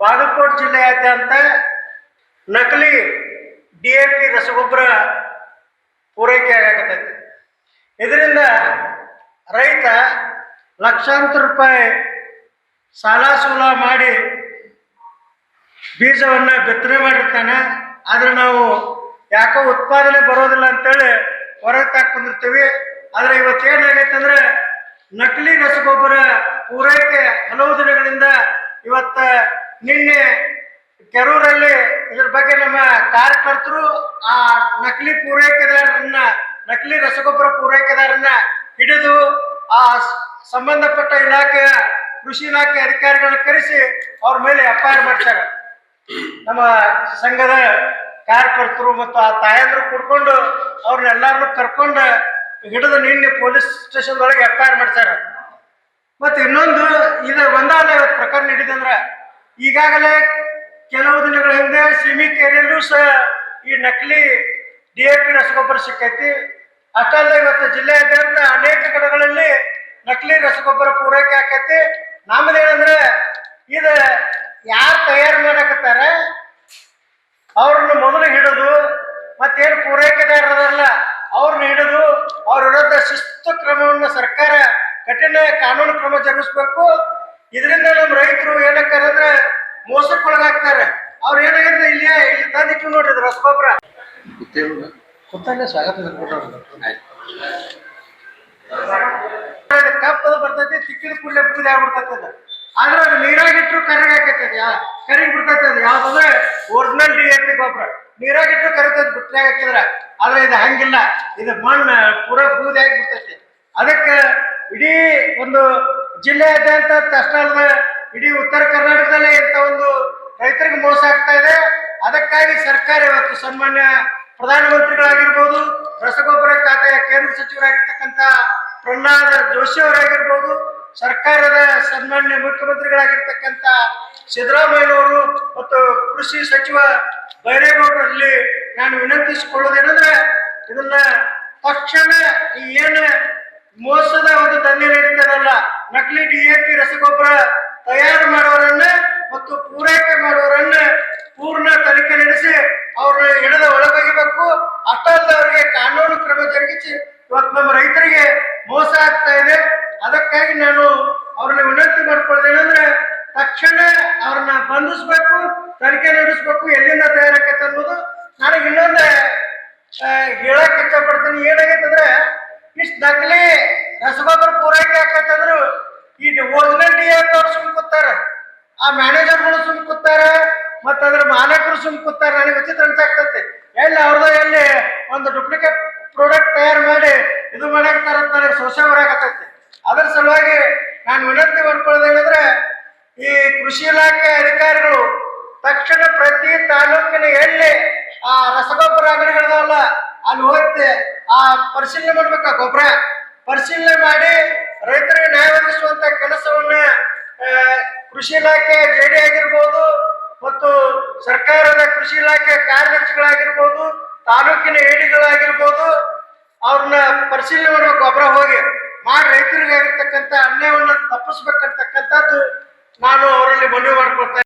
ಬಾಗಲಕೋಟೆ ಜಿಲ್ಲೆಯಾದ್ಯಂತ ನಕಲಿ D A P ರಸಗೊಬ್ಬರ ಪೂರೈಕೆ ಆಗಕತ್ತೈತಿ ಇದರಿಂದ ರೈತ ಲಕ್ಷಾಂತರ ರೂಪಾಯಿ ಸಾಲ ಸೂಲ ಮಾಡಿ ಬೀಜವನ್ನು ಬಿತ್ತನೆ ಮಾಡಿರ್ತಾನೆ. ಆದರೆ ನಾವು ಯಾಕೋ ಉತ್ಪಾದನೆ ಬರೋದಿಲ್ಲ ಅಂತೇಳಿ ಹೊರಗೆ ತಾಕೊಂಡಿರ್ತೀವಿ ಆದರೆ ಇವತ್ತೇನಾಗೈತೆ ಅಂದರೆ ನಕಲಿ ರಸಗೊಬ್ಬರ ಪೂರೈಕೆ ಹಲವು ನಿನ್ನೆ ಕೆರೂರಲ್ಲಿ ಇದ್ರ ಬಗ್ಗೆ ನಮ್ಮ ಕಾರ್ಯಕರ್ತರು ಆ ನಕಲಿ ಪೂರೈಕೆದಾರರನ್ನ, ನಕಲಿ ರಸಗೊಬ್ಬರ ಪೂರೈಕೆದಾರನ್ನ ಹಿಡಿದು ಆ ಸಂಬಂಧಪಟ್ಟ ಇಲಾಖೆಯ, ಕೃಷಿ ಇಲಾಖೆ ಅಧಿಕಾರಿಗಳನ್ನ ಕರೆಸಿ ಅವ್ರ ಮೇಲೆ ಎಫ್ ಐ ಆರ್ ನಮ್ಮ ಸಂಘದ ಕಾರ್ಯಕರ್ತರು ಮತ್ತು ಆ ತಾಯಂದ್ರು ಕುಡ್ಕೊಂಡು ಅವ್ರನ್ನೆಲ್ಲರನ್ನು ಕರ್ಕೊಂಡು ಹಿಡಿದು ನಿನ್ನೆ ಪೊಲೀಸ್ ಸ್ಟೇಷನ್ ಒಳಗೆ ಎಫ್ ಐ ಆರ್ ಮಾಡ್ತಾರೆ ಮತ್ತೆ ಇನ್ನೊಂದು, ಇದು ಒಂದಾದ ಪ್ರಕರಣ ಹಿಡಿದಂದ್ರೆ ಈಗಾಗಲೇ ಕೆಲವು ದಿನಗಳ ಹಿಂದೆ ಸಿಮಿ ಕೆರೆಯಲ್ಲೂ ಸಹ ಈ ನಕಲಿ ಡಿ ಎ ಪಿ ರಸಗೊಬ್ಬರ ಸಿಕ್ಕೈತಿ. ಅಷ್ಟಲ್ಲದೆ ಇವತ್ತು ಜಿಲ್ಲೆಯಾದ್ಯಂತ ಅನೇಕ ಕಡೆಗಳಲ್ಲಿ ನಕಲಿ ರಸಗೊಬ್ಬರ ಪೂರೈಕೆ ಆಕೈತಿ. ನಮ್ಮದೇನಂದ್ರೆ ಇದು ಯಾರು ತಯಾರು ಮಾಡಕತ್ತಾರೆ, ಅವ್ರನ್ನ ಮೊದಲು ಹಿಡಿದು ಮತ್ತೇನು ಪೂರೈಕೆದಾರರಲ್ಲ ಅವ್ರನ್ನ ಹಿಡಿದು ಅವ್ರ ವಿರುದ್ಧ ಶಿಸ್ತು ಕ್ರಮವನ್ನು ಸರ್ಕಾರ ಕಠಿಣ ಕಾನೂನು ಕ್ರಮ ಜರುಗಿಸ್ಬೇಕು. ಇದರಿಂದ ನಮ್ಮ ರೈತರು ಏನಕ್ಕಾರಂದ್ರೆ ಮೋಸಕ್ಕೊಳಗಾಗ್ತಾರೆ. ಅವ್ರು ಏನಾಗಿದ್ರೆ ಇಲ್ಲಿ ಇಲ್ಲಿ ತಂದಿಟ್ಟು ನೋಡ್ರಿ ಇದು ರಸಗೊಬ್ಬರ. ಕುತ್ತಲ್ಲೇ ಸ್ವಾಗತ ಕಪ್ಪದ ಬರ್ತೈತಿ ತಿಕ್ಕಿದ ಕೂಡಲೇ ಬೂದಿ ಆಗ್ಬಿಡ್ತೈತೆ ಅದು. ಆದ್ರೆ ಅದು ನೀರಾಗಿಟ್ರು ಕರಗ ಹಾಕೈತದ ಕರಿಗ್ ಬಿಡ್ತೈತಿ ಅದು. ಯಾವ್ದಂದ್ರೆ ಒರಿಜಿನಲ್ ಡಿ ಎ ಪಿ ಗೊಬ್ಬರ. ನೀರಾಗಿಟ್ರು ಕರಿತೈತಿ ಬಿಟ್ಟಾಗ ಹಾಕಿದ್ರೆ. ಆದ್ರೆ ಇದು ಹಂಗಿಲ್ಲ. ಇದು ಮಣ್ಣು ಪೂರ ಬೂದಿ ಆಗಿ ಬಿಡ್ತೈತಿ ಅದಕ್ಕೆ ಇಡೀ ಒಂದು ಜಿಲ್ಲೆಯಾದ್ಯಂತ ತಷ್ಟ ಅಲ್ಲದೆ ಇಡೀ ಉತ್ತರ ಕರ್ನಾಟಕದಲ್ಲೇ ಇಂಥ ಒಂದು ರೈತರಿಗೆ ಮೋಸ ಆಗ್ತಾ ಇದೆ. ಅದಕ್ಕಾಗಿ ಸರ್ಕಾರ ಇವತ್ತು ಸನ್ಮಾನ್ಯ ಪ್ರಧಾನಮಂತ್ರಿಗಳಾಗಿರ್ಬೋದು, ರಸಗೊಬ್ಬರ ಖಾತೆಯ ಕೇಂದ್ರ ಸಚಿವರಾಗಿರ್ತಕ್ಕಂಥ ಪ್ರಹ್ಲಾದ್ ಜೋಶಿ ಅವರಾಗಿರ್ಬೋದು, ಸರ್ಕಾರದ ಸನ್ಮಾನ್ಯ ಮುಖ್ಯಮಂತ್ರಿಗಳಾಗಿರ್ತಕ್ಕಂಥ ಸಿದ್ದರಾಮಯ್ಯನವರು ಮತ್ತು ಕೃಷಿ ಸಚಿವ ಬೈರೇಗೌಡರಲ್ಲಿ ನಾನು ವಿನಂತಿಸಿಕೊಳ್ಳೋದೇನಂದ್ರೆ ಇದನ್ನ ತಕ್ಷಣ ಈ ಏನು ಮೋಸದ ಒಂದು ದಂಧೆ ನಡೀತದಲ್ಲ ನಕಲಿ ಡಿ ಎ ಪಿ ರಸಗೊಬ್ಬರ ತಯಾರು ಮಾಡೋರನ್ನ ಮತ್ತು ಪೂರೈಕೆ ಮಾಡೋರನ್ನ ಪೂರ್ಣ ತನಿಖೆ ನಡೆಸಿ ಅವ್ರನ್ನ ಹಿಡಿದ ಒಳಗೊಗಿಬೇಕು. ಅಷ್ಟಲ್ಲದೆ ಅವರಿಗೆ ಕಾನೂನು ಕ್ರಮ ಜರುಗಿಸಿ ಇವತ್ತು ನಮ್ಮ ರೈತರಿಗೆ ಮೋಸ ಆಗ್ತಾ ಇದೆ. ಅದಕ್ಕಾಗಿ ನಾನು ಅವ್ರನ್ನ ವಿನಂತಿ ಮಾಡ್ಕೊಳ್ಳೋದೇನಂದ್ರೆ ತಕ್ಷಣ ಅವ್ರನ್ನ ಬಂಧಿಸ್ಬೇಕು, ತನಿಖೆ ನಡೆಸ್ಬೇಕು, ಎಲ್ಲಿಂದ ತಯಾರಾಕೈತೆ ಅನ್ನೋದು ನನಗೆ ಇನ್ನೊಂದು ಹೇಳಕ್ ಇಷ್ಟಪಡ್ತೀನಿ. ಏನಾಗೈತಂದ್ರೆ ಇಷ್ಟು ನಕಲಿ ರಸಗೊಬ್ಬರ ಪೂರೈಕೆ ಆಕೈತಂದ್ರು ಈ ಒರಿಜಿನಲ್ ಡಿ ಎಫ್ ಅವ್ರು ಸುಮ್ ಕೂತಾರ ಆ ಮ್ಯಾನೇಜರ್ಗಳು ಸುಮ್ ಕೂತಾರ ಮತ್ತ ಅದ್ರ ಮಾಲಕರು ಸುಮ್ ಕೂತಾರೆ ನನಗೆ ವಿಚಿತ್ರ ಅನ್ಸಾಕ್ತೈತಿ. ಎಲ್ಲಿ ಅವ್ರದ್ದು ಎಲ್ಲಿ ಒಂದು ಡೂಪ್ಲಿಕೇಟ್ ಪ್ರಾಡಕ್ಟ್ ತಯಾರು ಮಾಡಿ ಇದು ಮಾಡಾಕ್ತಾರ ನನಗೆ ಸೋಷ ಬರಾಕತ್ತೈತಿ ಅದರ ಸಲುವಾಗಿ ನಾನು ವಿನಂತಿ ಮಾಡ್ಕೊಳ್ಳೋದೇನಂದ್ರೆ ಈ ಕೃಷಿ ಇಲಾಖೆ ಅಧಿಕಾರಿಗಳು ತಕ್ಷಣ ಪ್ರತಿ ತಾಲೂಕಿನ ಎಲ್ಲಿ ಆ ರಸಗೊಬ್ಬರ ಅಂಗಡಿಗಳಿದಾವಲ್ಲ ಅಲ್ಲಿ ಹೋಗಿ ಆ ಪರಿಶೀಲನೆ ಮಾಡ್ಬೇಕು ಗೊಬ್ಬರ. ಪರಿಶೀಲನೆ ಮಾಡಿ ರೈತರಿಗೆ ನ್ಯಾಯ ಒದಗಿಸುವಂತ ಕೆಲಸವನ್ನ ಕೃಷಿ ಇಲಾಖೆ ಜೆಡಿ ಆಗಿರ್ಬೋದು ಮತ್ತು ಸರ್ಕಾರದ ಕೃಷಿ ಇಲಾಖೆ ಕಾರ್ಯದರ್ಶಿಗಳಾಗಿರ್ಬೋದು, ತಾಲೂಕಿನ ಏಡಿಗಳಾಗಿರ್ಬೋದು, ಅವ್ರನ್ನ ಪರಿಶೀಲನೆ ಗೊಬ್ಬರ ಹೋಗಿ ಮಾಡಿ ರೈತರಿಗೆ ಆಗಿರ್ತಕ್ಕಂಥ ಅನ್ಯಾಯವನ್ನು ತಪ್ಪಿಸ್ಬೇಕಂತಕ್ಕಂಥದ್ದು ನಾನು ಅವರಲ್ಲಿ ಮನವಿ ಮಾಡ್ಕೊಳ್ತಾ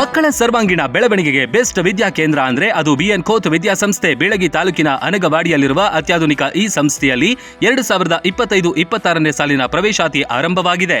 ಮಕ್ಕಳ ಸರ್ವಾಂಗೀಣ ಬೆಳವಣಿಗೆಗೆ ಬೆಸ್ಟ್ ವಿದ್ಯಾ ಕೇಂದ್ರ ಅಂದ್ರೆ ಅದು ಬಿಎನ್ ಕೋತ್ ವಿದ್ಯಾಸಂಸ್ಥೆ ಬೀಳಗಿ ತಾಲೂಕಿನ ಅನಗವಾಡಿಯಲ್ಲಿರುವ ಅತ್ಯಾಧುನಿಕ ಈ ಸಂಸ್ಥೆಯಲ್ಲಿ ಎರಡು ಸಾವಿರದ ಇಪ್ಪತ್ತೈದು ಇಪ್ಪತ್ತಾರನೇ ಸಾಲಿನ ಪ್ರವೇಶಾತಿ ಆರಂಭವಾಗಿದೆ.